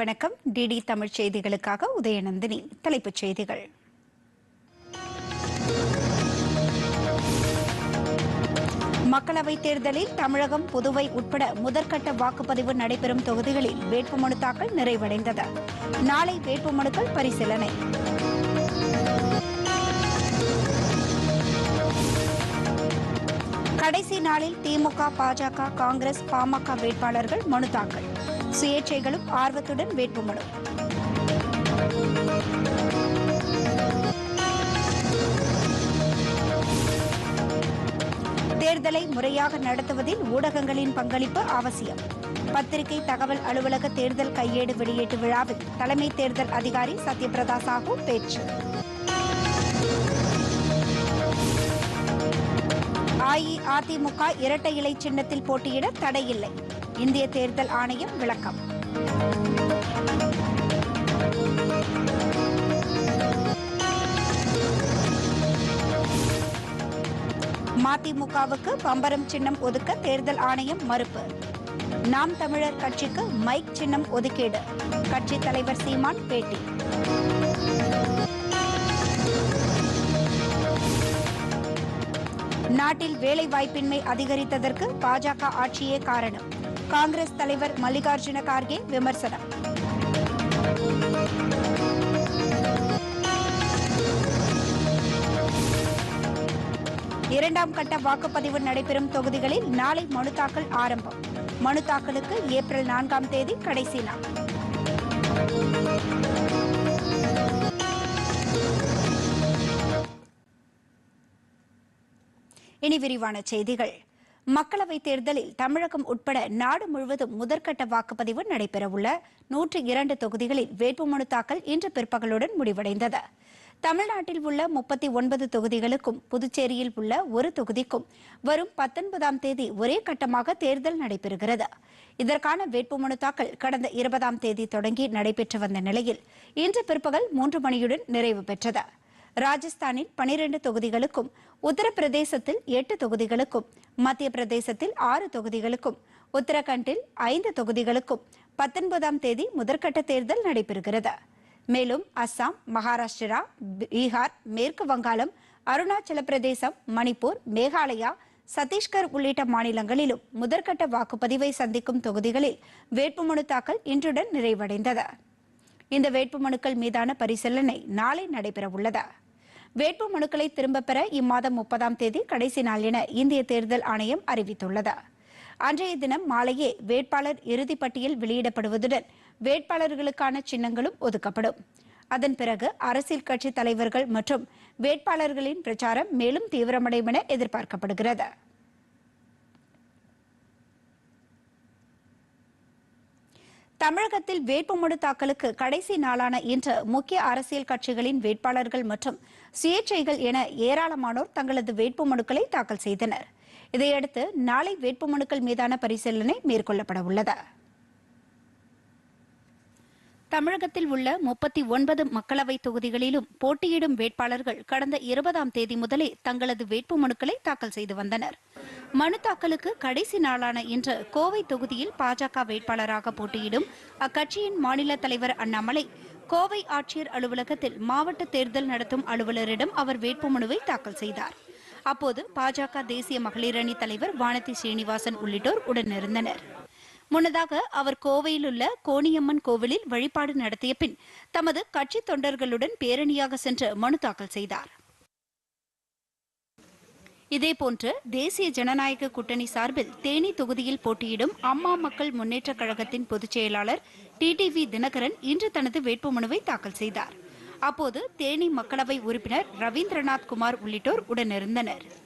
வணக்கம். டிடி தமிழ் செய்திகளுக்காக உதயநந்தினி தலைப்புச் செய்திகள். மக்களவைத் தேர்தலில் தமிழகம் புதுவை உட்பட முதற்கட்ட வாக்குப்பதிவு நடைபெறும் தொகுதிகளில் வேட்புமனு தாக்கல் நிறைவடைந்தது. நாளை வேட்புமனுக்கள் பரிசீலனை. கடைசி நாளில் திமுக பாஜக காங்கிரஸ் பாமக வேட்பாளர்கள் மனு தாக்கல். சுயேட்சைகளும் ஆர்வத்துடன் வேட்புமனு. தேர்தலை முறையாக நடத்துவதில் ஊடகங்களின் பங்களிப்பு அவசியம். பத்திரிகை தகவல் அலுவலக தேர்தல் கையேடு வெளியீட்டு விழாவில் தலைமை தேர்தல் அதிகாரி சத்யபிரதா சாஹூ பேச்சு. அஇஅதிமுக இரட்டை இலை சின்னத்தில் போட்டியிட தடையில்லை. இந்திய தேர்தல் ஆணையம் விளக்கம். மதிமுகவுக்கு பம்பரம் சின்னம் ஒதுக்க தேர்தல் ஆணையம் மறுப்பு. நாம் தமிழர் கட்சிக்கு மைக் சின்னம் ஒதுக்கீடு. கட்சித் தலைவர் சீமான் பேட்டி. நாட்டில் வேலை வாய்ப்பின்மை அதிகரித்ததற்கு பாஜக ஆட்சியே காரணம். காங்கிரஸ் தலைவர் மல்லிகார்ஜுன கார்கே விமர்சனம். இரண்டாம் கட்ட வாக்குப்பதிவு நடைபெறும் தொகுதிகளில் நாளை மனு தாக்கல் ஆரம்பம். மனு தாக்கலுக்கு ஏப்ரல் நான்காம் தேதி கடைசி நாள். இனி விரிவான செய்திகள். மக்களவைத் தேர்தலில் தமிழகம் உட்பட நாடு முழுவதும் முதற்கட்ட வாக்குப்பதிவு நடைபெறவுள்ள நூற்று இரண்டு தொகுதிகளில் வேட்புமனு தாக்கல் இன்று பிற்பகலுடன் முடிவடைந்தது. தமிழ்நாட்டில் உள்ள முப்பத்தி ஒன்பது தொகுதிகளுக்கும் புதுச்சேரியில் உள்ள ஒரு தொகுதிக்கும் வரும் பத்தொன்பதாம் தேதி ஒரே கட்டமாக தேர்தல் நடைபெறுகிறது. இதற்கான வேட்புமனு தாக்கல் கடந்த இருபதாம் தேதி தொடங்கி நடைபெற்று வந்த நிலையில் இன்று பிற்பகல் மூன்று மணியுடன் நிறைவு பெற்றது. ராஜஸ்தானில் பனிரெண்டு தொகுதிகளுக்கும் உத்தரப்பிரதேசத்தில் எட்டு தொகுதிகளுக்கும் மத்திய பிரதேசத்தில் ஆறு தொகுதிகளுக்கும் உத்தரகண்டில் ஐந்து தொகுதிகளுக்கும் பத்தொன்பதாம் தேதி முதற்கட்ட தேர்தல் நடைபெறுகிறது. மேலும் அஸ்ஸாம் மகாராஷ்டிரா பீகார் மேற்கு வங்காளம் அருணாச்சல பிரதேசம் மணிப்பூர் மேகாலயா சத்தீஸ்கர் உள்ளிட்ட மாநிலங்களிலும் முதற்கட்ட வாக்குப்பதிவை சந்திக்கும் தொகுதிகளில் வேட்புமனு தாக்கல் இன்றுடன் நிறைவடைந்தது. இந்த வேட்புமனுக்கள் மீதான பரிசீலனை நாளை நடைபெறவுள்ளது வேட்புமனுக்களை திரும்பப் பெற இம்மாதம் முப்பதாம் தேதி கடைசி நாள் என இந்திய தேர்தல் ஆணையம் அறிவித்துள்ளது. அன்றைய தினம் மாலையே வேட்பாளர் இறுதிப் பட்டியல் வெளியிடப்படுவதுடன் வேட்பாளர்களுக்கான சின்னங்களும் ஒதுக்கப்படும். அதன் பிறகு அரசியல் கட்சி தலைவர்கள் மற்றும் வேட்பாளர்களின் பிரச்சாரம் மேலும் தீவிரமடையும் என எதிர்பார்க்கப்படுகிறது. தமிழகத்தில் வேட்புமனு தாக்கலுக்கு கடைசி நாளான இன்று முக்கிய அரசியல் கட்சிகளின் வேட்பாளர்கள் மற்றும் சுயேட்சைகள் என ஏராளமானோர் தங்களது வேட்புமனுக்களை தாக்கல் செய்தனர். இதையடுத்து நாளை வேட்புமனுக்கள் மீதான பரிசீலனை மேற்கொள்ளப்பட உள்ளது தமிழகத்தில் உள்ள முப்பத்தி ஒன்பது மக்களவை தொகுதிகளிலும் போட்டியிடும் வேட்பாளர்கள் கடந்த இருபதாம் தேதி முதலே தங்களது வேட்புமனுக்களை தாக்கல் செய்து வந்தனர். மனு தாக்கலுக்கு கடைசி நாளான இன்று கோவை தொகுதியில் பாஜக வேட்பாளராக போட்டியிடும் அக்கட்சியின் மாநில தலைவர் அண்ணாமலை கோவை ஆட்சியர் அலுவலகத்தில் மாவட்ட தேர்தல் நடத்தும் அலுவலரிடம் அவர் வேட்புமனுவை தாக்கல் செய்தார். அப்போது பாஜக தேசிய மகளிர் அணி தலைவர் வானதி ஸ்ரீனிவாசன் உள்ளிட்டோர் உடனிருந்தனர். முன்னதாக அவர் கோவையில் உள்ள கோணியம்மன் கோவிலில் வழிபாடு நடத்திய பின் தமது கட்சி தொண்டர்களுடன் பேரணியாக சென்று மனு தாக்கல் செய்தார். இதேபோன்று தேசிய ஜனநாயக கூட்டணி சார்பில் தேனி தொகுதியில் போட்டியிடும் அம்மா மக்கள் முன்னேற்றக் கழகத்தின் பொதுச் செயலாளர் டிடிவி தினகரன் இன்று தனது வேட்புமனுவை தாக்கல் செய்தார். அப்போது தேனி மக்களவை உறுப்பினர் ரவீந்திரநாத் குமார் உள்ளிட்டோர் உடனிருந்தனர்.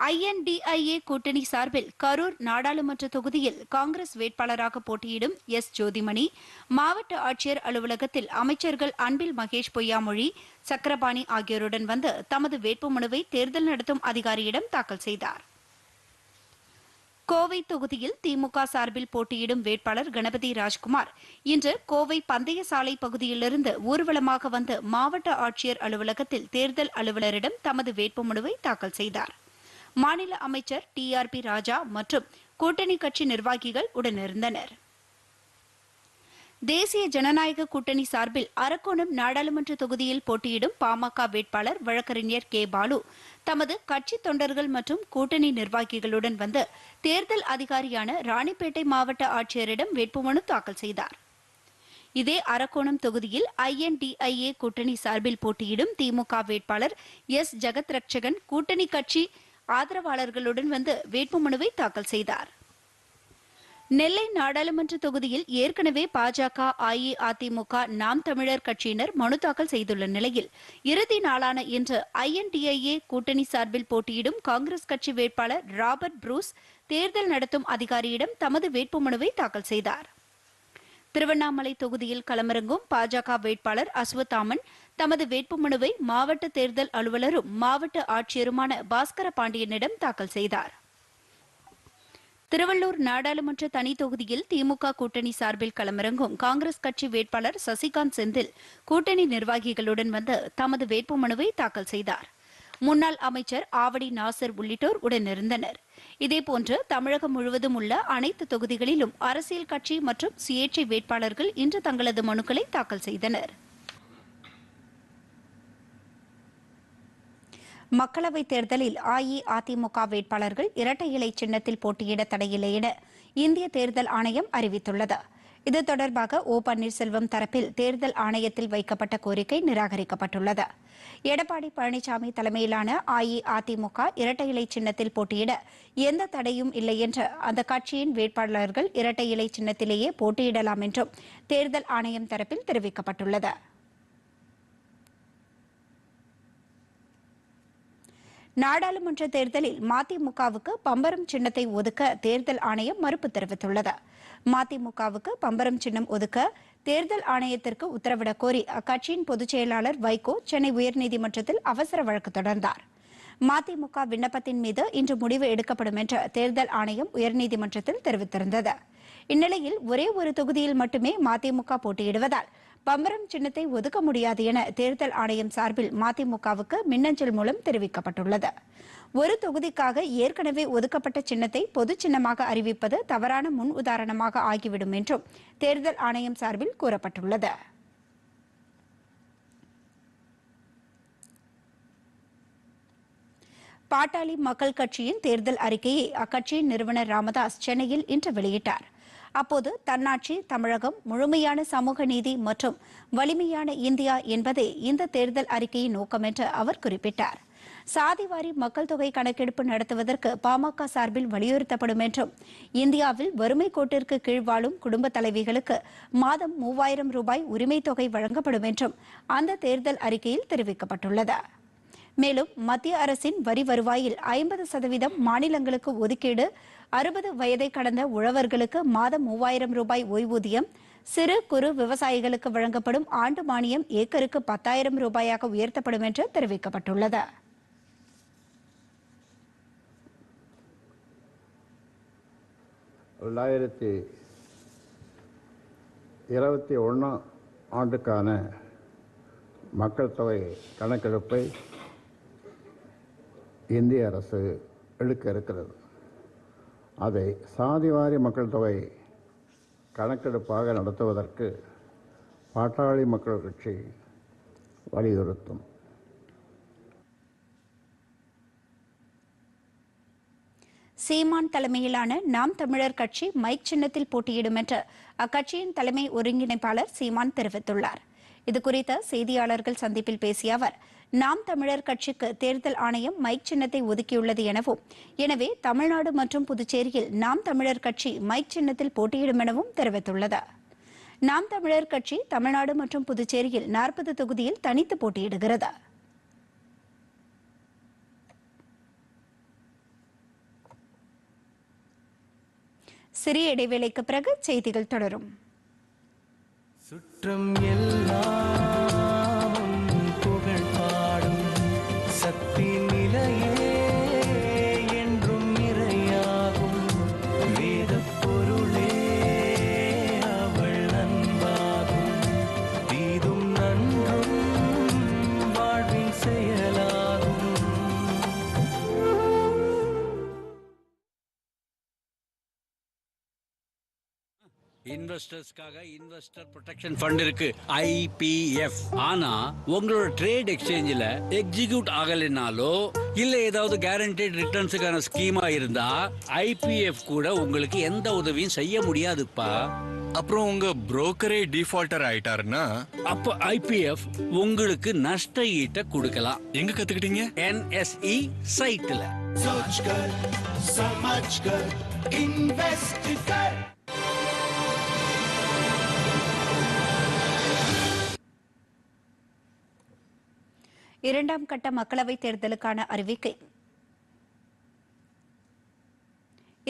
ஐஎன்டிஐஏ கூட்டணி சார்பில் கரூர் நாடாளுமன்ற தொகுதியில் காங்கிரஸ் வேட்பாளராக போட்டியிடும் எஸ் ஜோதிமணி மாவட்ட ஆட்சியர் அலுவலகத்தில் அமைச்சர்கள் அன்பில் மகேஷ் பொய்யாமொழி சக்கரபாணி ஆகியோருடன் வந்து தமது வேட்புமனுவை தேர்தல் நடத்தும் அதிகாரியிடம் தாக்கல் செய்தார். கோவை தொகுதியில் திமுக சார்பில் போட்டியிடும் வேட்பாளர் கணபதி ராஜ்குமார் இன்று கோவை பந்தய சாலை பகுதியிலிருந்து ஊர்வலமாக வந்து மாவட்ட ஆட்சியர் அலுவலகத்தில் தேர்தல் அலுவலரிடம் தமது வேட்புமனுவை தாக்கல் செய்தார். மாநில அமைச்சர் டி ஆர் பி ராஜா மற்றும் கூட்டணி கட்சி நிர்வாகிகள் உடனிருந்தனர் தேசிய ஜனநாயக கூட்டணி சார்பில் அரக்கோணம் நாடாளுமன்ற தொகுதியில் போட்டியிடும் பாமக வேட்பாளர் வழக்கறிஞர் கே. பாலு தமது கட்சி தொண்டர்கள் மற்றும் கூட்டணி நிர்வாகிகளுடன் வந்து தேர்தல் அதிகாரியான ராணிப்பேட்டை மாவட்ட ஆட்சியரிடம் வேட்புமனு தாக்கல் செய்தார். இதே அரக்கோணம் தொகுதியில் ஐஎன்டிஐஏ கூட்டணி சார்பில் போட்டியிடும் திமுக வேட்பாளர் எஸ். ஜெகத் ரட்சகன் கூட்டணி கட்சி ஆதரவாளர்களுடன் வந்து வேட்புமனுவை தாக்கல் செய்தார். நெல்லை நாடாளுமன்ற தொகுதியில் ஏற்கனவே பாஜக அஇஅதிமுக நாம் தமிழர் கட்சியினர் மனு தாக்கல் செய்துள்ள நிலையில் இறுதி நாளான இன்று ஐஎன்டிஐஏ கூட்டணி சார்பில் போட்டியிடும் காங்கிரஸ் கட்சி வேட்பாளர் ராபர்ட் ப்ரூஸ் தேர்தல் நடத்தும் அதிகாரியிடம் தமது வேட்புமனுவை தாக்கல் செய்தார். திருவண்ணாமலை தொகுதியில் களமிறங்கும் பாஜக வேட்பாளர் அஸ்வத்தாமன் தமது வேட்புமனுவை மாவட்ட தேர்தல் அலுவலரும் மாவட்ட ஆட்சியருமான பாஸ்கர பாண்டியனிடம் தாக்கல் செய்தார். திருவள்ளூர் நாடாளுமன்ற தனி தொகுதியில் திமுக கூட்டணி சார்பில் களமிறங்கும் காங்கிரஸ் கட்சி வேட்பாளர் சசிகாந்த் செந்தில் கூட்டணி நிர்வாகிகளுடன் வந்து தமது வேட்புமனுவை தாக்கல் செய்தார். முன்னாள் அமைச்சர் ஆவடி நாசர் உள்ளிட்டோர் உடனிருந்தனர். இதேபோன்று தமிழகம் முழுவதும் உள்ள அனைத்து தொகுதிகளிலும் அரசியல் கட்சி மற்றும் சுயேட்சை வேட்பாளர்கள் இன்று தங்களது மனுக்களை தாக்கல் செய்தனர். மக்களவைத் தேர்தலில் அஇஅதிமுக வேட்பாளர்கள் இரட்டை இலை சின்னத்தில் போட்டியிட தடையில்லை என இந்திய தேர்தல் ஆணையம் அறிவித்துள்ளது. இது தொடர்பாக ஓ பன்னீர்செல்வம் தரப்பில் தேர்தல் ஆணையத்தில் வைக்கப்பட்ட கோரிக்கை நிராகரிக்கப்பட்டுள்ளது. எடப்பாடி பழனிசாமி தலைமையிலான அஇஅதிமுக இரட்டை இலை சின்னத்தில் போட்டியிட எந்த தடையும் இல்லை என்று அந்த கட்சியின் வேட்பாளர்கள் இரட்டை இலை சின்னத்திலேயே போட்டியிடலாம் என்றும் தேர்தல் ஆணையம் தரப்பில் தெரிவிக்கப்பட்டுள்ளது. நாடாளுமன்ற தேர்தலில் மதிமுகவுக்கு பம்பரம் சின்னத்தை ஒதுக்க தேர்தல் ஆணையம் மறுப்பு தெரிவித்துள்ளது. மதிமுகவுக்கு பம்பரம் சின்னம் ஒதுக்க தேர்தல் ஆணையத்திற்கு உத்தரவிடக் கோரி அக்கட்சியின் பொதுச் செயலாளர் வைகோ சென்னை உயர்நீதிமன்றத்தில் அவசர வழக்கு தொடர்ந்தார். மதிமுக விண்ணப்பத்தின் மீது இன்று முடிவு எடுக்கப்படும் என்று தேர்தல் ஆணையம் உயர்நீதிமன்றத்தில் தெரிவித்திருந்தது. இந்நிலையில் ஒரே ஒரு தொகுதியில் மட்டுமே மதிமுக போட்டியிடுவதால் பம்பரம் சின்னத்தை ஒதுக்க முடியாது என தேர்தல் ஆணையம் சார்பில் மதிமுகவுக்கு மின்னஞ்சல் மூலம் தெரிவிக்கப்பட்டுள்ளது. ஒரு தொகுதிக்காக ஏற்கனவே ஒதுக்கப்பட்ட சின்னத்தை பொது சின்னமாக அறிவிப்பது தவறான முன் உதாரணமாக ஆகிவிடும் என்றும் தேர்தல் ஆணையம் சார்பில் கூறப்பட்டுள்ளது. பாட்டாளி மக்கள் கட்சியின் தேர்தல் அறிக்கையை அக்கட்சியின் நிறுவனர் ராமதாஸ் சென்னையில் இன்று வெளியிட்டார். அப்போது தன்னாட்சி தமிழகம் முழுமையான சமூக நீதி மற்றும் வலிமையான இந்தியா என்பதே இந்த தேர்தல் அறிக்கையின் நோக்கம் என்று அவர் குறிப்பிட்டார். சாதிவாரி மக்கள் தொகை கணக்கெடுப்பு நடத்துவதற்கு பாமக சார்பில் வலியுறுத்தப்படும் என்றும் இந்தியாவில் வறுமை கோட்டிற்கு கீழ் வாழும் குடும்ப தலைவிகளுக்கு மாதம் மூவாயிரம் ரூபாய் உரிமை தொகை வழங்கப்படும் என்றும் அந்த தேர்தல் அறிக்கையில் தெரிவிக்கப்பட்டுள்ளது. மேலும் மத்திய அரசின் வரி வருவாயில் ஐம்பது சதவீதம் மாநிலங்களுக்கு ஒதுக்கீடு அறுபது வயதை கடந்த உழவர்களுக்கு மாதம் மூவாயிரம் ரூபாய் ஓய்வூதியம் சிறு குறு விவசாயிகளுக்கு வழங்கப்படும் ஆண்டு மானியம் ஏக்கருக்கு பத்தாயிரம் ரூபாயாக உயர்த்தப்படும் என்று தெரிவிக்கப்பட்டுள்ளது. ரெண்டாயிரத்தி இருபத்தி ஒன்றாம் ஆண்டுக்கான மக்கள் தொகை கணக்கெடுப்பை இந்திய அரசு எடுக்க இருக்கிறது. அதை சாதிவாரி மக்கள் தொகை கணக்கெடுப்பாக நடத்துவதற்கு பாட்டாளி மக்கள் கட்சி வலியுறுத்தும். சீமான் தலைமையிலான நாம் தமிழர் கட்சி மைக் சின்னத்தில் போட்டியிடும் என்று அக்கட்சியின் தலைமை ஒருங்கிணைப்பாளர் சீமான் தெரிவித்துள்ளார். இதுகுறித்த செய்தியாளர்கள் சந்திப்பில் பேசிய அவர் நாம் தமிழர் கட்சிக்கு தேர்தல் ஆணையம் மைக் சின்னத்தை ஒதுக்கியுள்ளது எனவும் எனவே தமிழ்நாடு மற்றும் புதுச்சேரியில் நாம் தமிழர் கட்சி மைக் சின்னத்தில் போட்டியிடும் எனவும் தெரிவித்துள்ளது. நாம் தமிழர் கட்சி தமிழ்நாடு மற்றும் புதுச்சேரியில் நாற்பது தொகுதியில் தனித்து போட்டியிடுகிறது. சிறிய இடைவேளைக்கு பிறகு செய்திகள் தொடரும். சுற்றம் எல்லாம் இன்வெஸ்டர்ஸ்க்காக இன்வெஸ்டர் ப்ரொடெக்ஷன் ஃபண்ட் இருக்கு. ஐபிஎஃப் ஆனா உங்களோட ட்ரேட் எக்ஸ்சேஞ்சில் எக்ஸிக்யூட் ஆகலைனாலோ இல்ல ஏதாவது கேரண்டட் ரிட்டர்ன்ஸுக்கான ஸ்கீமா இருந்தா ஐபிஎஃப் கூட உங்களுக்கு எந்த உதவியும் செய்ய முடியாதுப்பா. அப்புறம் உங்க புரோக்கரே டிஃபால்டர் ஆயிட்டாருன்னா? அப்போ ஐபிஎஃப் உங்களுக்கு நஷ்ட ஈட்ட கொடுக்கலாம். எங்க கத்துக்கிட்டீங்க? என்எஸ்இ சைட்ல இரண்டாம் கட்ட மக்களவைத் தேர்தலுக்கான அறிவிக்கை.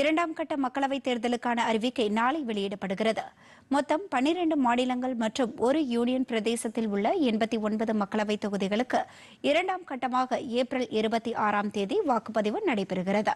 இரண்டாம் கட்ட மக்களவைத் தேர்தலுக்கான அறிவிக்கை நாளை வெளியிடப்படுகிறது. மொத்தம் பன்னிரண்டு மாநிலங்கள் மற்றும் ஒரு யூனியன் பிரதேசத்தில் உள்ள எண்பத்தி ஒன்பது மக்களவைத் தொகுதிகளுக்கு இரண்டாம் கட்டமாக ஏப்ரல் இருபத்தி ஆறாம் தேதி வாக்குப்பதிவு நடைபெறுகிறது.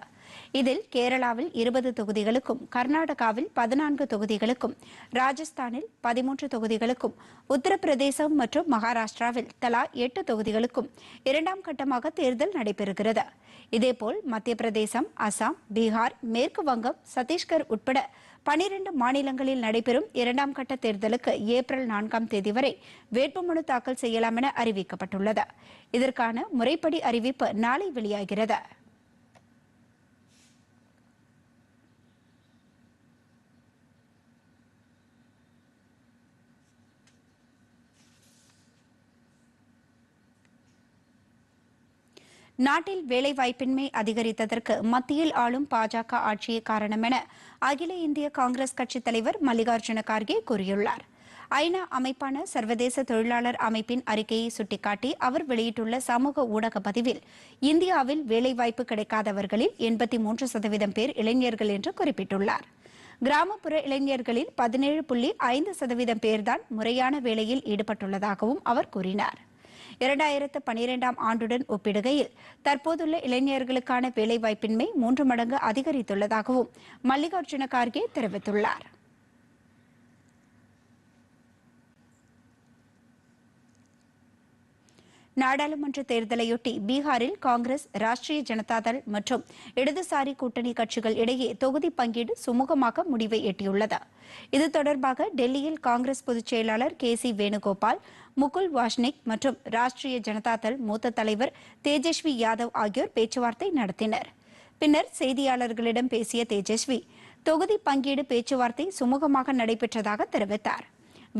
இதில் கேரளாவில் இருபது தொகுதிகளுக்கும் கர்நாடகாவில் பதினான்கு தொகுதிகளுக்கும் ராஜஸ்தானில் பதிமூன்று தொகுதிகளுக்கும் உத்தரப்பிரதேசம் மற்றும் மகாராஷ்டிராவில் தலா எட்டு தொகுதிகளுக்கும் இரண்டாம் கட்டமாக தேர்தல் நடைபெறுகிறது. இதேபோல் மத்திய பிரதேசம் அசாம் பீகார் மேற்கு வங்கம் சத்தீஸ்கர் உட்பட பனிரண்டு மாநிலங்களில் நடைபெறும் இரண்டாம் கட்ட தேர்தலுக்கு ஏப்ரல் நான்காம் தேதி வரை வேட்புமனு தாக்கல் செய்யலாம் என அறிவிக்கப்பட்டுள்ளது. இதற்கான முறைப்படி அறிவிப்பு நாளை வெளியாகிறது. நாட்டில் வேலைவாய்ப்பின்மை அதிகரித்ததற்கு மத்தியில் ஆளும் பாஜக ஆட்சியே காரணம் என அகில இந்திய காங்கிரஸ் கட்சித் தலைவர் மல்லிகார்ஜுன கார்கே கூறியுள்ளார். ஐநா அமைப்பான சர்வதேச தொழிலாளர் அமைப்பின் அறிக்கையை சுட்டிக்காட்டி அவர் வெளியிட்டுள்ள சமூக ஊடக பதிவில் இந்தியாவில் வேலைவாய்ப்பு கிடைக்காதவர்களில் எண்பத்தி மூன்று சதவீதம் பேர் இளைஞர்கள் என்று குறிப்பிட்டுள்ளார். கிராமப்புற இளைஞர்களில் பதினேழு புள்ளி ஐந்து சதவீதம் பேர்தான் முறையான வேலையில் ஈடுபட்டுள்ளதாகவும் அவர் கூறினார். இரண்டாயிரத்து பனிரெண்டாம் ஆண்டுடன் ஒப்பிடுகையில் தற்போதுள்ள இளைஞர்களுக்கான வேலைவாய்ப்பின்மை மூன்று மடங்கு அதிகரித்துள்ளதாகவும் மல்லிகார்ஜுன கார்கே தெரிவித்துள்ளார். நாடாளுமன்ற தேர்தலையொட்டி பீகாரில் காங்கிரஸ் ராஷ்டிரிய ஜனதாதள் மற்றும் இடதுசாரி கூட்டணி கட்சிகள் இடையே தொகுதி பங்கீடு சுமூகமாக முடிவை எட்டியுள்ளது. இது தொடர்பாக டெல்லியில் காங்கிரஸ் பொதுச் செயலாளர் கே சி வேணுகோபால் முகுல் வாஷ்னிக் மற்றும் ராஷ்டிரிய ஜனதாதள் மூத்த தலைவர் தேஜஸ்வி யாதவ் ஆகியோர் பேச்சுவார்த்தை நடத்தினர். பின்னர் செய்தியாளர்களிடம் பேசிய தேஜஸ்வி தொகுதி பங்கீடு பேச்சுவார்த்தை சுமூகமாக நடைபெற்றதாக தெரிவித்தார்.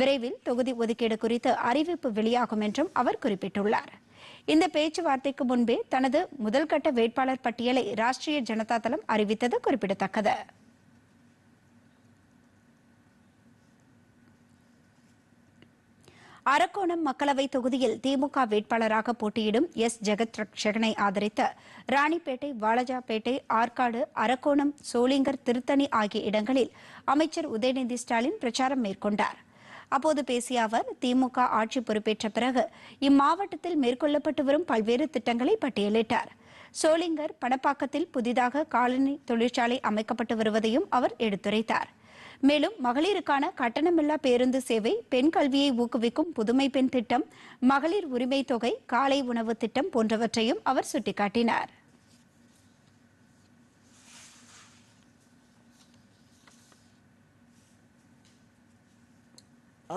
விரைவில் தொகுதி ஒதுக்கீடு குறித்து அறிவிப்பு வெளியாகும் என்றும் அவர் குறிப்பிட்டுள்ளார். இந்த பேச்சுவார்த்தைக்கு முன்பே தனது முதல்கட்ட வேட்பாளர் பட்டியலை ராஷ்டிரிய ஜனதா தளம் அறிவித்தது குறிப்பிடத்தக்கது. அரக்கோணம் மக்களவை தொகுதியில் திமுக வேட்பாளராக போட்டியிடும் எஸ். ஜெகத் ரட்சகனை ஆதரித்த ராணிப்பேட்டை வாலஜாபேட்டை ஆற்காடு அரக்கோணம் சோளிங்கர் திருத்தணி ஆகிய இடங்களில் அமைச்சர் உதயநிதி ஸ்டாலின் பிரச்சாரம் மேற்கொண்டார். அப்போது பேசிய அவர் திமுக ஆட்சி பொறுப்பேற்ற பிறகு இம்மாவட்டத்தில் மேற்கொள்ளப்பட்டு வரும் பல்வேறு திட்டங்களை பட்டியலிட்டார். சோளிங்கர் பணப்பாக்கத்தில் புதிதாக காலனி தொழிற்சாலை அமைக்கப்பட்டு வருவதையும் அவர் எடுத்துரைத்தார். மேலும் மகளிருக்கான கட்டணமில்லா பேருந்து சேவை பெண் கல்வியை ஊக்குவிக்கும் புதுமை பெண் திட்டம் மகளிர் உரிமை தொகை காலை உணவு திட்டம் போன்றவற்றையும் அவர் சுட்டிக்காட்டினார்.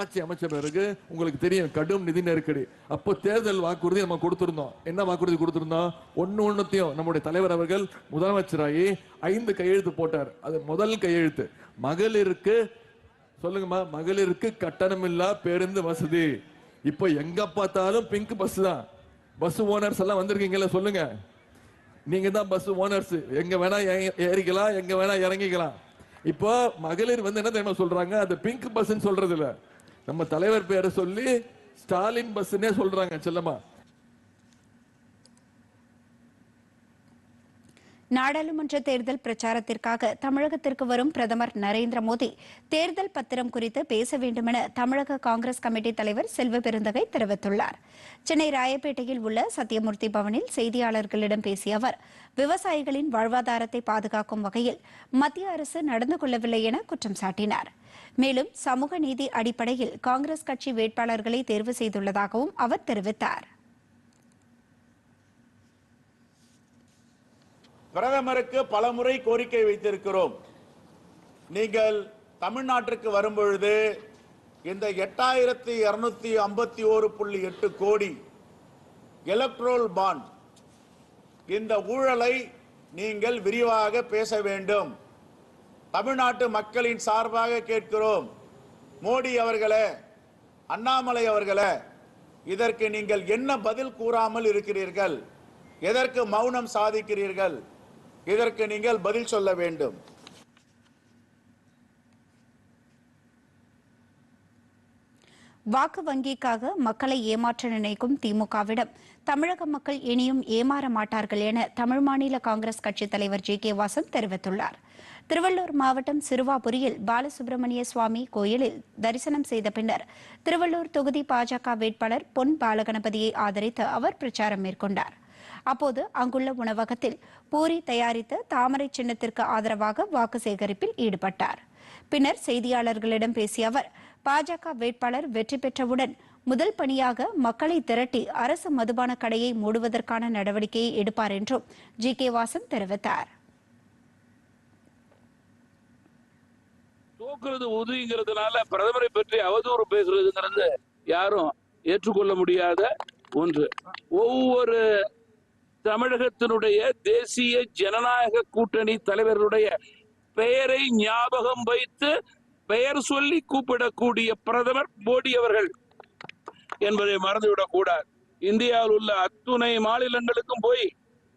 ஆட்சி அமைச்ச பிறகு உங்களுக்கு தெரியும் கடும் நிதி நெருக்கடி. அப்போ தேர்தல் வாக்குறுதி நம்ம கொடுத்திருந்தோம். என்ன வாக்குறுதி கொடுத்திருந்தோம்? ஒன்னு ஒண்ணுத்தையும் நம்முடைய தலைவர் அவர்கள் முதலமைச்சராகி ஐந்து கையெழுத்து போட்டார். அது முதல் கையெழுத்து. மகளிருக்கு சொல்லுங்கம்மா மகளிருக்கு கட்டணமில்லா பேருந்து வசதி. இப்போ எங்க பார்த்தாலும் பிங்க் பஸ் தான். பஸ் ஓனர்ஸ் எல்லாம் வந்திருக்கீங்களா சொல்லுங்க. நீங்க தான் பஸ் ஓனர்ஸ் எங்க வேணா ஏ- ஏறிக்கலாம் எங்க வேணா இறங்கிக்கலாம். இப்போ மகளிர் வந்து என்ன தெரியுமா சொல்றாங்க? அது பிங்க் பஸ்ன்னு சொல்றது இல்ல நம்ம தலைவர் பேரை சொல்லி ஸ்டாலின் பஸ்ன்னே சொல்றாங்க செல்லமா நாடாளுமன்ற தேர்தல் பிரச்சாரத்திற்காக தமிழகத்திற்கு வரும் பிரதமர் நரேந்திர மோடி தேர்தல் பத்திரம் குறித்து பேச வேண்டுமென தமிழக காங்கிரஸ் கமிட்டி தலைவர் செல்வ பெருந்தகை தெரிவித்துள்ளார். சென்னை ராயப்பேட்டையில் உள்ள சத்தியமூர்த்தி பவனில் செய்தியாளர்களிடம் பேசிய அவர் விவசாயிகளின் வாழ்வாதாரத்தை பாதுகாக்கும் வகையில் மத்திய அரசு நடந்து கொள்ளவில்லை என குற்றம் சாட்டினார். மேலும் சமூக நீதி அடிப்படையில் காங்கிரஸ் கட்சி வேட்பாளர்களை தேர்வு செய்துள்ளதாகவும் அவர் தெரிவித்தார். பிரதமருக்கு பலமுறை கோரிக்கை வைத்திருக்கிறோம். நீங்கள் தமிழ்நாட்டிற்கு வரும்பொழுது இந்த எட்டாயிரத்தி இருநூத்தி ஐம்பத்தி ஓரு புள்ளி எட்டு கோடி எலக்ட்ரோல் பாண்ட் இந்த ஊழலை நீங்கள் விரிவாக பேச வேண்டும். தமிழ்நாட்டு மக்களின் சார்பாக கேட்கிறோம். மோடி அவர்களே அண்ணாமலை அவர்களே இதற்கு நீங்கள் என்ன பதில் கூறாமல் இருக்கிறீர்கள்? எதற்கு மௌனம் சாதிக்கிறீர்கள்? இதற்கு நீங்கள் பதில் சொல்ல வேண்டும். வாக்கு வங்கிக்காக மக்களை ஏமாற்ற நினைக்கும் திமுகவிடம் தமிழக மக்கள் இனியும் ஏமாற மாட்டார்கள் என தமிழ் மாநில காங்கிரஸ் கட்சித் தலைவர் ஜி கே வாசன் தெரிவித்துள்ளார். திருவள்ளூர் மாவட்டம் சிறுவாபுரியில் பாலசுப்பிரமணிய சுவாமி கோயிலில் தரிசனம் செய்த பின்னர் திருவள்ளூர் தொகுதி பாஜக வேட்பாளர் பொன் பாலகணபதியை ஆதரித்து அவர் பிரச்சாரம் மேற்கொண்டார். அப்போது அங்குள்ள உணவகத்தில் பூரி தயாரித்த தாமரை சின்னத்திற்கு ஆதரவாக வாக்கு சேகரிப்பில் ஈடுபட்டார். பின்னர் செய்தியாளர்களிடம் பேசிய அவர் பாஜக வேட்பாளர் வெற்றி பெற்றவுடன் முதல் பணியாக மக்களை திரட்டி அரசு மதுபான கடையை மூடுவதற்கான நடவடிக்கையை எடுப்பார் என்றும் ஜி. கே. வாசன் தெரிவித்தார். தோக்குறது உதவிங்கிறதுனால பிரதமரை பற்றி அவதூறு பேசுறதுங்கிறது யாரும் ஏற்றுக்கொள்ள முடியாத ஒன்று. ஒவ்வொரு தமிழகத்தினுடைய தேசிய ஜனநாயக கூட்டணி தலைவர்களுடைய பெயரை ஞாபகம் வைத்து பெயர் சொல்லி கூப்பிடக்கூடிய பிரதமர் மோடி அவர்கள் என்பதை மறந்துவிடக் கூடாது இந்தியாவில் உள்ள அத்துணை மாநிலங்களுக்கும் போய்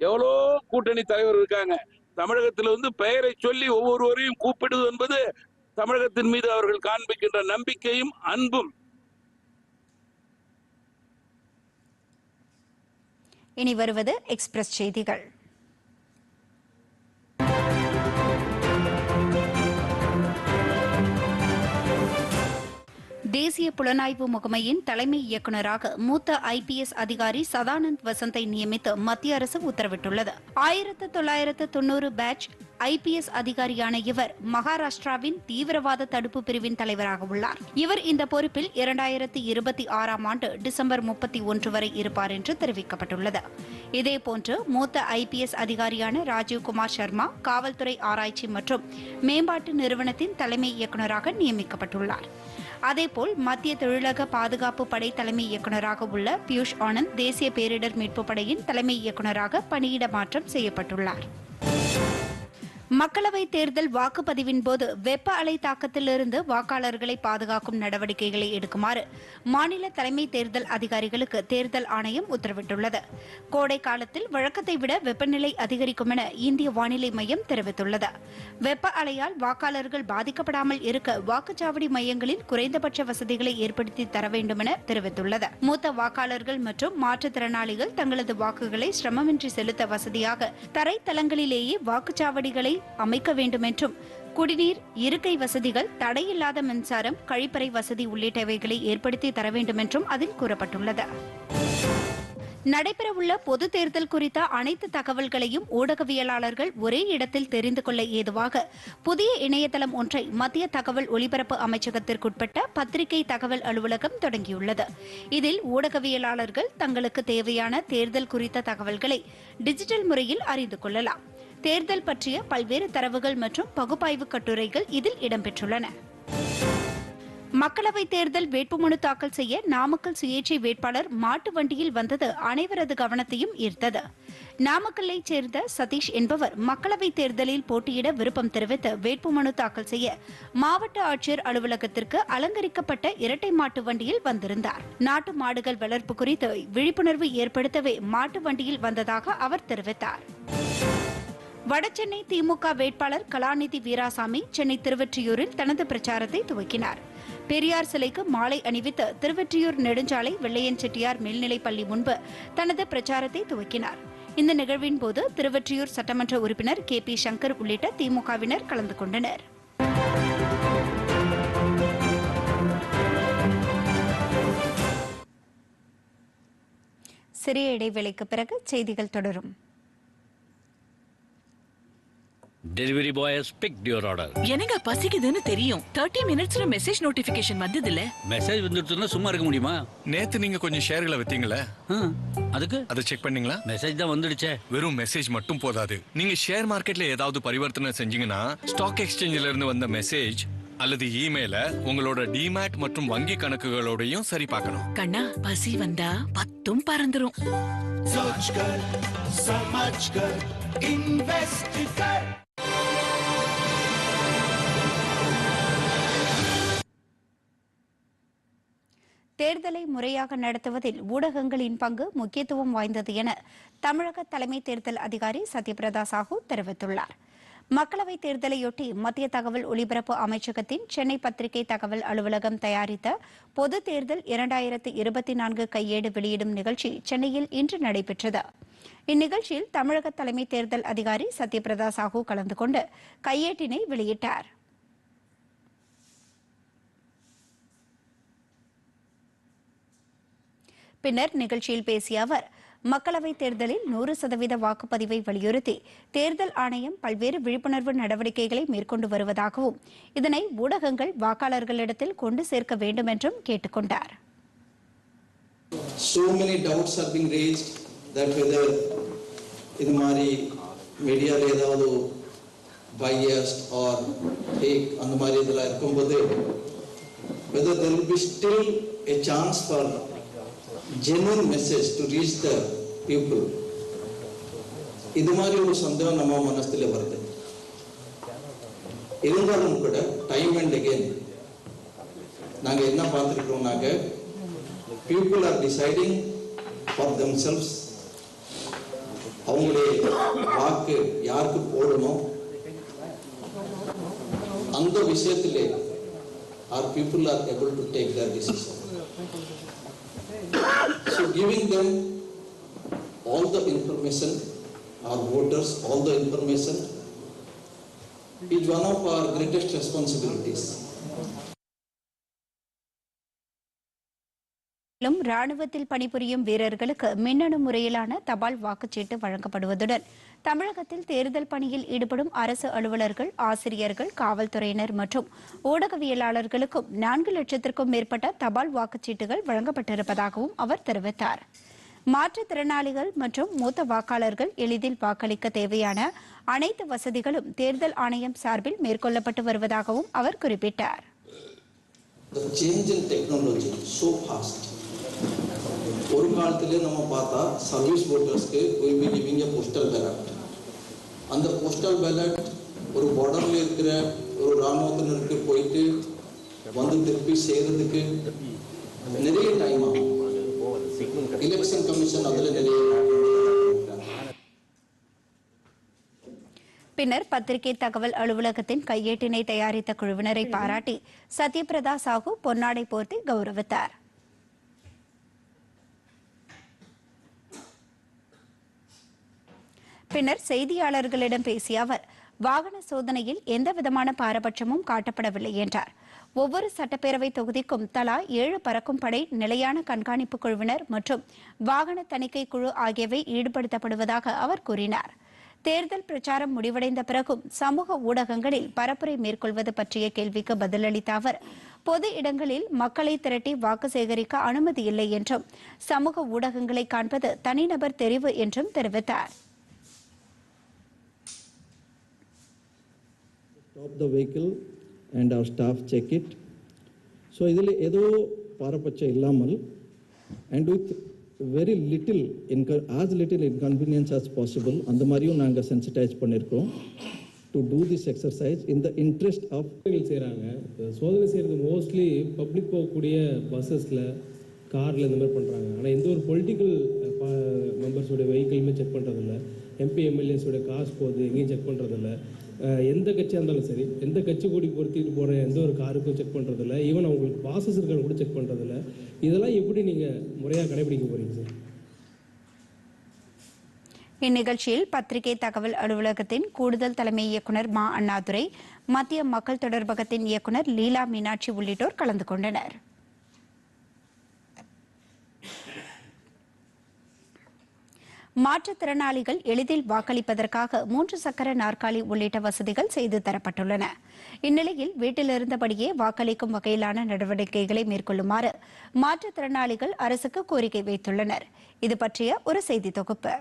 எவ்வளோ கூட்டணி தலைவர் இருக்காங்க. தமிழகத்தில் வந்து பெயரை சொல்லி ஒவ்வொருவரையும் கூப்பிடுவது என்பது தமிழகத்தின் மீது அவர்கள் காண்பிக்கின்ற நம்பிக்கையும் அன்பும் இனி வருவது எக்ஸ்பிரஸ் செய்திகள். தேசிய புலனாய்வு முகமையின் தலைமை இயக்குநராக மூத்த ஐபிஎஸ் அதிகாரி சதானந்த் வசந்தை நியமித்து மத்திய அரசு உத்தரவிட்டுள்ளது. ஆயிரத்து தொள்ளாயிரத்து தொன்னூறு பேட்ச் ஐபிஎஸ் அதிகாரியான இவர் மகாராஷ்டிராவின் தீவிரவாத தடுப்பு பிரிவின் தலைவராக உள்ளார். இவர் இந்த பொறுப்பில் இரண்டாயிரத்தி இருபத்தி ஆறாம் ஆண்டு டிசம்பர் முப்பத்தி ஒன்று வரை இருப்பார் என்று தெரிவிக்கப்பட்டுள்ளது. இதேபோன்று மூத்த ஐபிஎஸ் அதிகாரியான ராஜீவ்குமார் சர்மா காவல்துறை ஆராய்ச்சி மற்றும் மேம்பாட்டு நிறுவனத்தின் தலைமை இயக்குநராக நியமிக்கப்பட்டுள்ளார். அதேபோல் மத்திய தொழிலக பாதுகாப்பு படை தலைமை இயக்குநராக உள்ள பியூஷ் ஆனந்த் தேசிய பேரிடர் மீட்பு படையின் தலைமை இயக்குநராக பணியிட மாற்றம் செய்யப்பட்டுள்ளார். மக்களவை தேர்தல் வாக்குப்பதிவின் போது வெப்ப அலை தாக்கத்திலிருந்து வாக்காளர்களை பாதுகாக்கும் நடவடிக்கைகளை எடுக்குமாறு மாநில தலைமை தேர்தல் அதிகாரிகளுக்கு தேர்தல் ஆணையம் உத்தரவிட்டுள்ளது. கோடை காலத்தில் வழக்கத்தை விட வெப்பநிலை அதிகரிக்கும் என இந்திய வானிலை மையம் தெரிவித்துள்ளது. வெப்ப அலையால் வாக்காளர்கள் பாதிக்கப்படாமல் இருக்க வாக்குச்சாவடி மையங்களில் குறைந்தபட்ச வசதிகளை ஏற்படுத்தி தர வேண்டும் என தெரிவித்துள்ளது. மூத்த வாக்காளர்கள் மற்றும் மாற்றுத்திறனாளிகள் தங்களது வாக்குகளை சிரமமின்றி செலுத்த வசதியாக தரைத்தளங்களிலேயே வாக்குச்சாவடிகளை அமைக்க வேண்டும் என்றும் குடிநீர் இருக்கை வசதிகள் தடையில்லாத மின்சாரம் கழிப்பறை வசதி உள்ளிட்டவைகளை ஏற்படுத்தி தர வேண்டும் என்றும் அதில் கூறப்பட்டுள்ளது. நடைபெறவுள்ள பொது தேர்தல் குறித்த அனைத்து தகவல்களையும் ஊடகவியலாளர்கள் ஒரே இடத்தில் தெரிந்து கொள்ள ஏதுவாக புதிய இணையதளம் ஒன்றை மத்திய தகவல் ஒலிபரப்பு அமைச்சகத்திற்குட்பட்ட பத்திரிகை தகவல் அலுவலகம் தொடங்கியுள்ளது. இதில் ஊடகவியலாளர்கள் தங்களுக்கு தேவையான தேர்தல் குறித்த தகவல்களை டிஜிட்டல் முறையில் அறிந்து கொள்ளலாம். தேர்தல் பற்றிய பல்வேறு தரவுகள் மற்றும் பகுப்பாய்வு கட்டுரைகள் இதில் இடம்பெற்றுள்ளன. மக்களவைத் தேர்தல் வேட்புமனு தாக்கல் செய்ய நாமக்கல் சுயேட்சை வேட்பாளர் மாட்டு வண்டியில் வந்தது அனைவரது கவனத்தையும் ஈர்த்தது. நாமக்கல்லைச் சேர்ந்த சதீஷ் என்பவர் மக்களவைத் தேர்தலில் போட்டியிட விருப்பம் தெரிவித்து வேட்புமனு தாக்கல் செய்ய மாவட்ட ஆட்சியர் அலுவலகத்திற்கு அலங்கரிக்கப்பட்ட இரட்டை மாட்டு வண்டியில் வந்திருந்தார். நாட்டு மாடுகள் வளர்ப்பு குறித்து விழிப்புணர்வு ஏற்படுத்தவே மாட்டு வண்டியில் வந்ததாக அவர் தெரிவித்தார். வடசென்னை திமுக வேட்பாளர் கலாநிதி வீராசாமி சென்னை திருவெற்றியூரில் தனது பிரச்சாரத்தை துவக்கினார். பெரியார் சிலைக்கு மாலை அணிவித்து திருவெற்றியூர் நெடுஞ்சாலை வெள்ளையன் செட்டியார் மேல்நிலைப் பள்ளி முன்பு தனது பிரச்சாரத்தை துவக்கினார். இந்த நிகழ்வின் போது திருவெற்றியூர் சட்டமன்ற உறுப்பினர் கே பி சங்கர் உள்ளிட்ட திமுகவினர் கலந்து கொண்டனர். சிறிய இடைவேளைக்கு பிறகு செய்திகள் தொடரும். Delivery boy has picked your order. எனக்கு பசிக்குதுன்னு தெரியும். தேர்ட்டி மினிட்ஸ்ல மெசேஜ் நோட்டிபிகேஷன் வந்தது இல்ல மெசேஜ் வந்துடுச்சுன்னா சும்மா இருக்க முடியுமா? நேத்து நீங்க கொஞ்சம் ஷேர்களை வித்தீங்களே? ஆ, அதுக்கு? அதை செக் பண்ணீங்களா? மெசேஜ் தான் வந்துடுச்சே. வெறும் மெசேஜ் மட்டும் போதாது. நீங்க ஷேர் மார்க்கெட்ல ஏதாவது பரிவர்த்தனை செஞ்சீங்கன்னா ஸ்டாக் எக்ஸ்சேஞ்சில இருந்து வந்த மெசேஜ் அல்லது இமெயில உங்களோட டிமேட் மற்றும் வங்கி கணக்குகளோடையும் சரி பார்க்கணும். கண்ணா பசி வந்தா பத்தும் பறந்துரும். தேர்தலை முறையாக நடத்துவதில் ஊடகங்களின் பங்கு முக்கியத்துவம் வாய்ந்தது என தமிழக தலைமை தேர்தல் அதிகாரி சத்யபிரதா சாஹூ தெரிவித்துள்ளார். மக்களவைத் தேர்தலையொட்டி மத்திய தகவல் ஒலிபரப்பு அமைச்சகத்தின் சென்னை பத்திரிகை தகவல் அலுவலகம் தயாரித்த பொது தேர்தல் இரண்டாயிரத்து இருபத்தி நான்கு கையேடு வெளியிடும் நிகழ்ச்சி சென்னையில் இன்று நடைபெற்றது. இந்நிகழ்ச்சியில் தமிழக தலைமை தேர்தல் அதிகாரி சத்யபிரதா சாஹூ கலந்து கொண்டு கையேட்டினை வெளியிட்டார். பின்னர் நிகழ்ச்சியில் பேசிய அவர் மக்களவைத் தேர்தலில் நூறு சதவீத வாக்குப்பதிவை வலியுறுத்தி தேர்தல் ஆணையம் பல்வேறு விழிப்புணர்வு நடவடிக்கைகளை மேற்கொண்டு வருவதாகவும் இதனை ஊடகங்கள் வாக்காளர்களிடத்தில் கொண்டு சேர்க்க வேண்டும் என்றும் கேட்டுக் கொண்டார் so many doubts are being raised that whether இது மாதிரி மீடியாவில் ஏதாவது அந்த மாதிரி இதெல்லாம் இருக்கும்போது whether there will be still a chance for genuine message to reach the people இது மாதிரி ஒரு சந்தேகம் நம்ம மனசுல வருது. இருந்தாலும் கூட டைம் அண்ட் அகெயின் நாங்க என்ன பார்த்துருக்கோம்னாக்க people are deciding for themselves அவங்களுடைய வாக்கு யாருக்கு போடணும்? அந்த விஷயத்திலே are people are able to take their decision so giving them all the information our voters all the information is one of our greatest responsibilities. மேலும் ராணுவத்தில் பணிபுரியும் வீரர்களுக்கு மின்னணு முறையிலான தபால் வாக்குச்சீட்டு வழங்கப்படுவதுடன் தமிழகத்தில் தேர்தல் பணியில் ஈடுபடும் அரசு அலுவலர்கள் ஆசிரியர்கள் காவல்துறையினர் மற்றும் ஊடகவியலாளர்களுக்கும் நான்கு லட்சத்திற்கும் மேற்பட்ட தபால் வாக்குச்சீட்டுகள் வழங்கப்பட்டிருப்பதாகவும் அவர் தெரிவித்தார். மாற்றுத்திறனாளிகள் மற்றும் மூத்த வாக்காளர்கள் எளிதில் வாக்களிக்க தேவையான அனைத்து வசதிகளும் தேர்தல் ஆணையம் சார்பில் மேற்கொள்ளப்பட்டு வருவதாகவும் அவர் குறிப்பிட்டார். ஒரு காலத்திலே நம்ம பார்த்தா service ஓட்டர்ஸ்க்கு will be giving a postal ballot அந்த போஸ்டல் பேலட் ஒரு பார்டர்ல இருக்கிற ஒரு ராணுவத்தினருக்கு போயிட்டு வந்து திருப்பி செய்யறதுக்கு நிறைய டைம் ஆகும். எலெக்ஷன் கமிஷன் அதுல நிறைய பின்னர் பத்திரிகை தகவல் அலுவலகத்தின் கையேட்டினை தயாரித்த குழுவினரை பாராட்டி சத்யபிரதா சாஹூ பொன்னாடை போர்த்தி கௌரவித்தார். பின்னர் செய்தியாளர்களிடம் பேசிய அவர் வாகன சோதனையில் எந்த விதமான பாரபட்சமும் காட்டப்படவில்லை என்றார். ஒவ்வொரு சட்டப்பேரவை தொகுதிக்கும் தலா ஏழு பறக்கும் படை நிலையான கண்காணிப்பு குழுவினர் மற்றும் வாகன தணிக்கை குழு ஆகியவை ஈடுபடுத்தப்படுவதாக அவர் கூறினார். தேர்தல் பிரச்சாரம் முடிவடைந்த பிறகும் சமூக ஊடகங்களில் பரப்புரை மேற்கொள்வது பற்றிய கேள்விக்கு பதிலளித்த அவர் பொது இடங்களில் மக்களை திரட்டி வாக்கு சேகரிக்க அனுமதி இல்லை என்றும் சமூக ஊடகங்களை காண்பது தனிநபர் தெரிவு என்றும் தெரிவித்தார். Stop the vehicle. And our staff check it. So இதில் ஏதோ பாரபட்சம் இல்லாமல் and with very little இன்க as little inconvenience as possible அந்த மாதிரியும் நாங்கள் சென்சிட்டைஸ் பண்ணியிருக்கோம் to do this exercise in the interest of செய்கிறாங்க சோதனை செய்கிறது மோஸ்ட்லி பப்ளிக் போகக்கூடிய பஸ்ஸஸில் காரில் இந்த மாதிரி பண்ணுறாங்க ஆனால் எந்த ஒரு பொலிட்டிக்கல் மெம்பர்ஸோட வெஹிக்கிளுமே செக் பண்ணுறதில்ல எம்பி எம்எல்ஏஸோட காசு போகுது எங்கேயும் செக் பண்ணுறதில்ல எந்த கட்சியாக இருந்தாலும் சரி எந்த கட்சி கூடி பொருத்திட்டு போகிற எந்த ஒரு காருக்கும் செக் பண்ணுறதில்ல ஈவன் அவங்களுக்கு பாசஸ் இருக்க கூட செக் பண்ணுறதில்ல இதெல்லாம் எப்படி நீங்கள் முறையாக கடைபிடிக்க போகிறீங்க சார் இந்நிகழ்ச்சியில் பத்திரிகை தகவல் அலுவலகத்தின் கூடுதல் தலைமை இயக்குநர் மா. அண்ணாதுரை மத்திய மக்கள் தொடர்பகத்தின் இயக்குநர் லீலா மீனாட்சி உள்ளிட்டோர் கலந்து கொண்டனர். மாற்றுத்திறனாளிகள் எளிதில் வாக்களிப்பதற்காக மூன்று சக்கர நாற்காலி உள்ளிட்ட வசதிகள் செய்து தரப்பட்டுள்ளன. இந்நிலையில் வீட்டிலிருந்தபடியே வாக்களிக்கும் வகையிலான நடவடிக்கைகளை மேற்கொள்ளுமாறு மாற்றுத்திறனாளிகள் அரசுக்கு கோரிக்கை வைத்துள்ளனர். இது பற்றிய ஒரு செய்தி தொகுப்பு.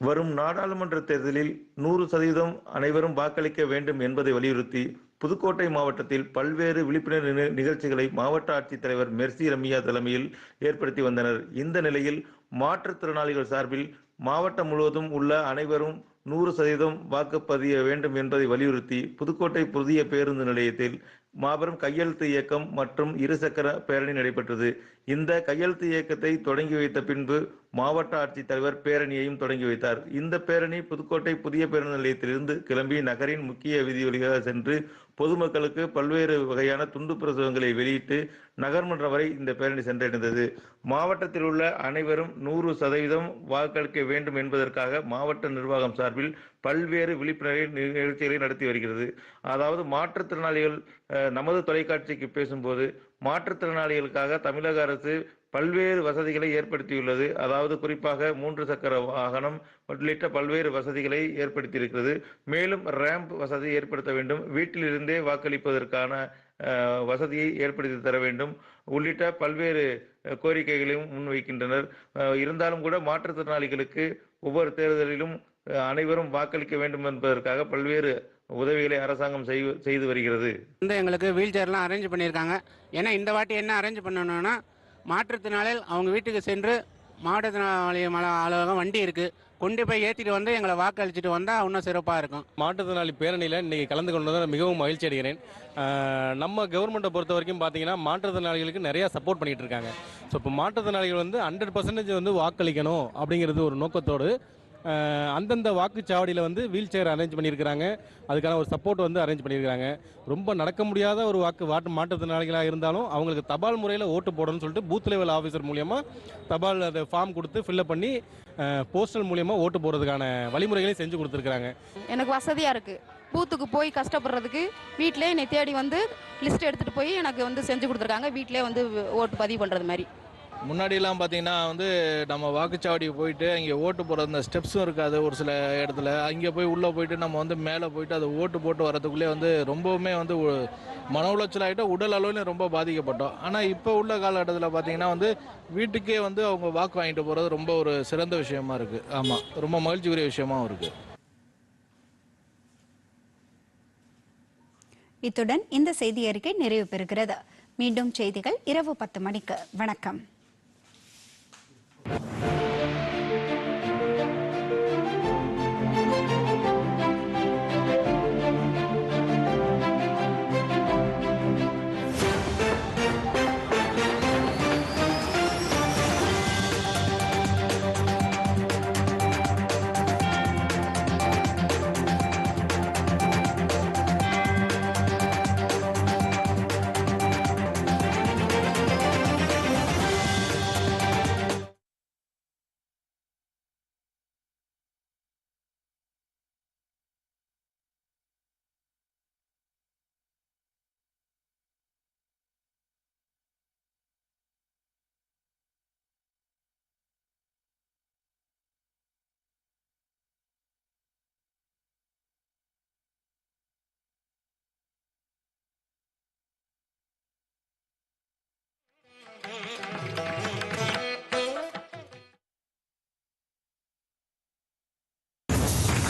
வரும் நாடாளுமன்ற தேர்தலில் நூறு சதவீதம் அனைவரும் வாக்களிக்க வேண்டும் என்பதை வலியுறுத்தி புதுக்கோட்டை மாவட்டத்தில் பல்வேறு விழிப்புணர்வு நிகழ்ச்சிகளை மாவட்ட ஆட்சித்தலைவர் மெர்சி ரம்யா தலைமையில் ஏற்படுத்தி வந்தனர். இந்த நிலையில் மாற்றுத்திறனாளிகள் சார்பில் மாவட்டம் முழுவதும் உள்ள அனைவரும் நூறு சதவீதம் வாக்குப்பதிய வேண்டும் என்பதை வலியுறுத்தி புதுக்கோட்டை புதிய பேருந்து நிலையத்தில் மாபெரும் கையெழுத்து இயக்கம் மற்றும் இருசக்கர பேரணி நடைபெற்றது. இந்த கையெழுத்து இயக்கத்தை தொடங்கி வைத்த பின்பு மாவட்ட ஆட்சித்தலைவர் பேரணியையும் தொடங்கி வைத்தார். இந்த பேரணி புதுக்கோட்டை புதிய பேருந்து நிலையத்திலிருந்து கிளம்பி நகரின் முக்கிய விதி வழியாக சென்று பொதுமக்களுக்கு பல்வேறு வகையான துண்டு பிரசுரங்களை வெளியிட்டு நகர்மன்றம் வரை இந்த பேரணி சென்றடைந்தது. மாவட்டத்தில் உள்ள அனைவரும் நூறு சதவீதம் வாக்களிக்க வேண்டும் என்பதற்காக மாவட்ட நிர்வாகம் சார்பில் பல்வேறு விழிப்புணர்வு நிகழ்ச்சிகளை நடத்தி வருகிறது. அதாவது மாற்றுத்திறனாளிகள் நமது தொலைக்காட்சிக்கு பேசும்போது மாற்றுத்திறனாளிகளுக்காக தமிழக அரசு பல்வேறு வசதிகளை ஏற்படுத்தியுள்ளது. அதாவது குறிப்பாக மூன்று சக்கர வாகனம் உள்ளிட்ட பல்வேறு வசதிகளை ஏற்படுத்தியிருக்கிறது. மேலும் ரேம்ப் வசதி ஏற்படுத்த வேண்டும். வீட்டிலிருந்தே வாக்களிப்பதற்கான வசதியை ஏற்படுத்தி தர வேண்டும். உள்ளிட்ட பல்வேறு கோரிக்கைகளையும் முன்வைக்கின்றனர். இருந்தாலும் கூட மாற்றுத்திறனாளிகளுக்கு ஒவ்வொரு தேர்தலிலும் அனைவரும் வாக்களிக்க வேண்டும் என்பதற்காக பல்வேறு உதவிகளை அரசாங்கம் செய்து- செய்து வருகிறது. இந்த எங்களுக்கு வீல் சேர்லாம் அரேஞ்ச் பண்ணியிருக்காங்க. ஏன்னா இந்த வாட்டி என்ன அரேஞ்ச் பண்ணணும்னா மாற்றுத்திறனாளிகள் அவங்க வீட்டுக்கு சென்று மாற்றுத்திறனாளி மல- அலுவலகம் வண்டி இருக்குது கொண்டு போய் ஏற்றிட்டு வந்து எங்களை வாக்களிச்சுட்டு வந்தால் இன்னும் சிறப்பாக இருக்கும். மாற்றுத்திறனாளி பேரணியில் இன்றைக்கி கலந்து கொண்டதில் மிகவும் மகிழ்ச்சி அடைகிறேன். நம்ம கவர்மெண்ட்டை பொறுத்த வரைக்கும் பார்த்தீங்கன்னா மாற்றுத்திறனாளிகளுக்கு நிறையா சப்போர்ட் பண்ணிகிட்டு இருக்காங்க. ஸோ இப்போ மாற்றுத்திறனாளிகள் வந்து ஹண்ட்ரட் பர்சன்டேஜ் வந்து வாக்களிக்கணும் அப்படிங்கிறது ஒரு நோக்கத்தோடு அந்தந்த வாக்குச்சாவடியில் வந்து வீல் சேர் அரேஞ்ச் பண்ணியிருக்கிறாங்க. அதுக்கான ஒரு சப்போர்ட் வந்து அரேஞ்ச் பண்ணியிருக்கிறாங்க. ரொம்ப நடக்க முடியாத ஒரு வாக்கு வாட்டு மாற்றுத்திறனாளிகளாக இருந்தாலும் அவங்களுக்கு தபால் முறையில் ஓட்டு போடணும்னு சொல்லிட்டு பூத் லெவல் ஆஃபீஸர் மூலியமாக தபால் அதை ஃபார்ம் கொடுத்து ஃபில்லப் பண்ணி போஸ்டல் மூலியமாக ஓட்டு போடுறதுக்கான வழிமுறைகளையும் செஞ்சு கொடுத்துருக்குறாங்க. எனக்கு வசதியாக இருக்குது பூத்துக்கு போய் கஷ்டப்படுறதுக்கு வீட்டிலே என்னை தேடி வந்து லிஸ்ட் எடுத்துகிட்டு போய் எனக்கு வந்து செஞ்சு கொடுத்துருக்காங்க. வீட்டிலே வந்து ஓட்டு பதிவு பண்ணுறது மாதிரி. முன்னாடிலாம் பார்த்தீங்கன்னா வந்து நம்ம வாக்குச்சாவடிக்கு போயிட்டு அங்கே ஓட்டு போடுற அந்த ஸ்டெப்ஸும் இருக்காது ஒரு சில இடத்துல. அங்கே போய் உள்ளே போயிட்டு நம்ம வந்து மேலே போயிட்டு அதை ஓட்டு போட்டு வரதுக்குள்ளே வந்து ரொம்பவுமே வந்து மன உளைச்சல் ஆகிட்டோம் உடல் அளவுலையும் ரொம்ப பாதிக்கப்பட்டோம். ஆனால் இப்போ உள்ள காலகட்டத்தில் பார்த்தீங்கன்னா வந்து வீட்டுக்கே வந்து அவங்க வாக்கு வாங்கிட்டு போகிறது ரொம்ப ஒரு சிறந்த விஷயமா இருக்குது ஆமாம் ரொம்ப மகிழ்ச்சிக்குரிய விஷயமாவும் இருக்குது இத்துடன் இந்த செய்தி அறிக்கை நிறைவு பெறுகிறது. மீண்டும் செய்திகள் இரவு பத்து மணிக்கு. வணக்கம். Thank you.